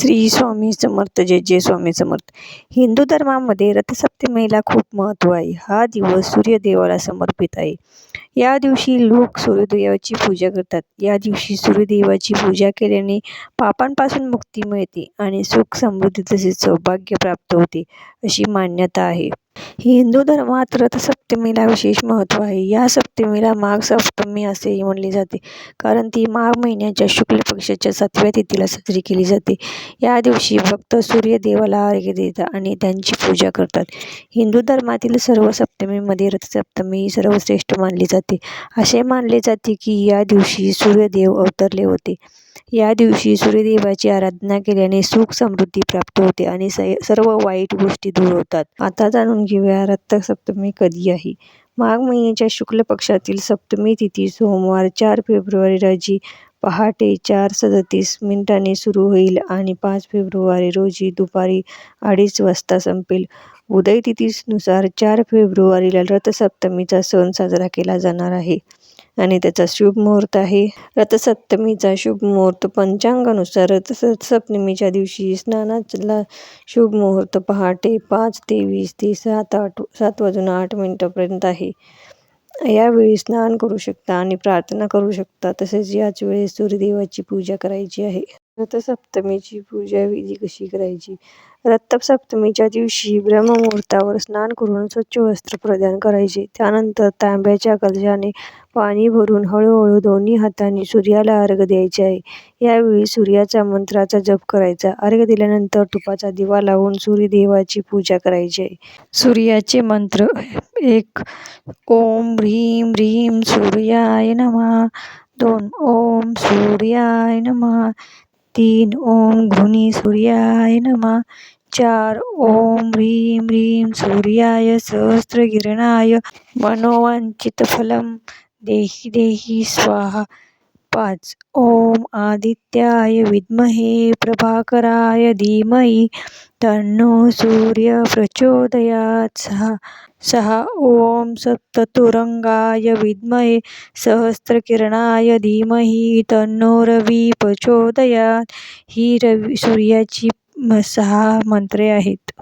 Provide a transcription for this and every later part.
श्री स्वामी समर्थ जय जय स्वामी समर्थ. हिंदू धर्मामध्ये रथसप्तमीला खूप महत्त्व आहे. हा दिवस सूर्यदेवाला समर्पित आहे. या दिवशी लोक सूर्यदेवाची पूजा करतात. या दिवशी सूर्यदेवाची पूजा केल्याने पापांपासून मुक्ती मिळते आणि सुख समृद्धी तसेच सौभाग्य प्राप्त होते अशी मान्यता आहे. हिंदू धर्मात रथसप्तमीला विशेष महत्त्व आहे. या सप्तमीला माघ सप्तमी असेही म्हणले जाते. कारण ती माघ महिन्याच्या शुक्ल पक्षाच्या सातव्या तिथीला साजरी केली जाते. या दिवशी भक्त सूर्यदेवाला अर्घ्य देतात आणि त्यांची पूजा करतात. हिंदू धर्मातील सर्व सप्तमीमध्ये रथसप्तमी सर्वश्रेष्ठ मानली जाते. असे मानले जाते की या दिवशी सूर्यदेव अवतरले होते. या दिवशी सूर्यदेवाची आराधना केल्याने सुख समृद्धी प्राप्त होते आणि सर्व वाईट गोष्टी दूर होतात. आता जाणून घेऊया रथसप्तमी कधी आहे? माघ महिन्याच्या शुक्ल पक्षातील सप्तमी तिथी सोमवार चार फेब्रुवारी रोजी पहाटे चार सदतीस मिनिटांनी सुरू होईल आणि पाच फेब्रुवारी रोजी दुपारी अडीच वाजता संपेल. उदय तिथीनुसार चार फेब्रुवारीला रथसप्तमीचा सण साजरा केला जाणार आहे. आणि त्याचा शुभ मुहूर्त आहे. रथसप्तमीचा शुभ मुहूर्त पंचांगानुसार रथसप्तमीच्या दिवशी स्नानाला शुभ मुहूर्त पहाटे पाच तेवीस ते सात आठ सात वाजून आठ मिनटापर्यंत आहे. यावेळी स्नान करू शकता आणि प्रार्थना करू शकता. तसेच याच वेळेस सूर्यदेवाची पूजा करायची आहे. रथसप्तमीची पूजा विधी कशी करायची? रथसप्तमीच्या दिवशी ब्रह्ममुहूर्तावर स्नान करून स्वच्छ वस्त्र परिधान करायचे. त्यानंतर तांब्याच्या कलशाने पाणी भरून हळूहळू दोन्ही हातांनी सूर्याला अर्घ्य द्यायचे आहे. यावेळी सूर्याच्या मंत्राचा जप करायचा. अर्घ्य दिल्यानंतर तुपाचा दिवा लावून सूर्यदेवाची पूजा करायची आहे. सूर्याचे मंत्र एक ओम ह्रीं ह्रीं सूर्याय नमः दोन ओम सूर्याय नमः तीन ओम घुनी सूर्याय नमः। चार ओम ह्रीं ह्रीं सूर्याय सहस्रकिरणाय। मनोवांछितफलं देहि देहि स्वाहा। पाच. ओम आदित्याय विद्महे प्रभाकराय धीमहि तन्नो सूर्य प्रचोदयात सहा सहा ओम सप्ततुरंगाय विद्महे सहस्रकिरणाय धीमहि तन्नो रवी प्रचोदयात। ही रवी सूर्याची सहा मंत्रे आहेत.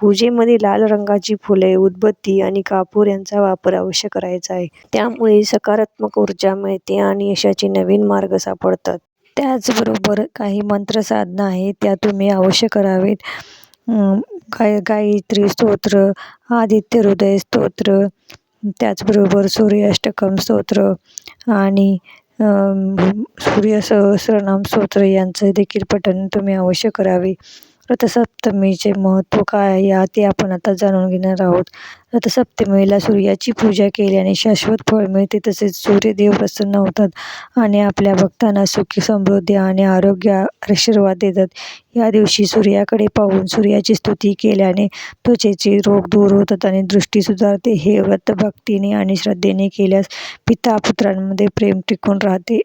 पूजेमध्ये लाल रंगाची फुले, उदबत्ती आणि कापूर यांचा वापर अवश्य करायचा आहे. त्यामुळे सकारात्मक ऊर्जा मिळते आणि यशाचे नवीन मार्ग सापडतात. त्याचबरोबर काही मंत्रसाधना आहेत त्या तुम्ही अवश्य करावेत. गाय गायत्री स्तोत्र, आदित्य हृदय स्तोत्र, त्याचबरोबर सूर्याष्टकम स्तोत्र आणि सूर्य सहस्रनाम स्तोत्र यांचं देखील पठण तुम्ही अवश्य करावे. रथसप्तमीचे महत्त्व काय आहे या ते आपण आता जाणून घेणार आहोत. रथसप्तमीला सूर्याची पूजा केल्याने शाश्वत फळ मिळते तसेच सूर्यदेव प्रसन्न होतात आणि आपल्या भक्तांना सुखी समृद्धी आणि आरोग्य आशीर्वाद देतात. या दिवशी सूर्याकडे पाहून सूर्याची स्तुती केल्याने त्वचेचे रोग दूर होतात आणि दृष्टी सुधारते. हे व्रत भक्तीने आणि श्रद्धेने केल्यास पिता पुत्रांमध्ये प्रेम टिकून राहते.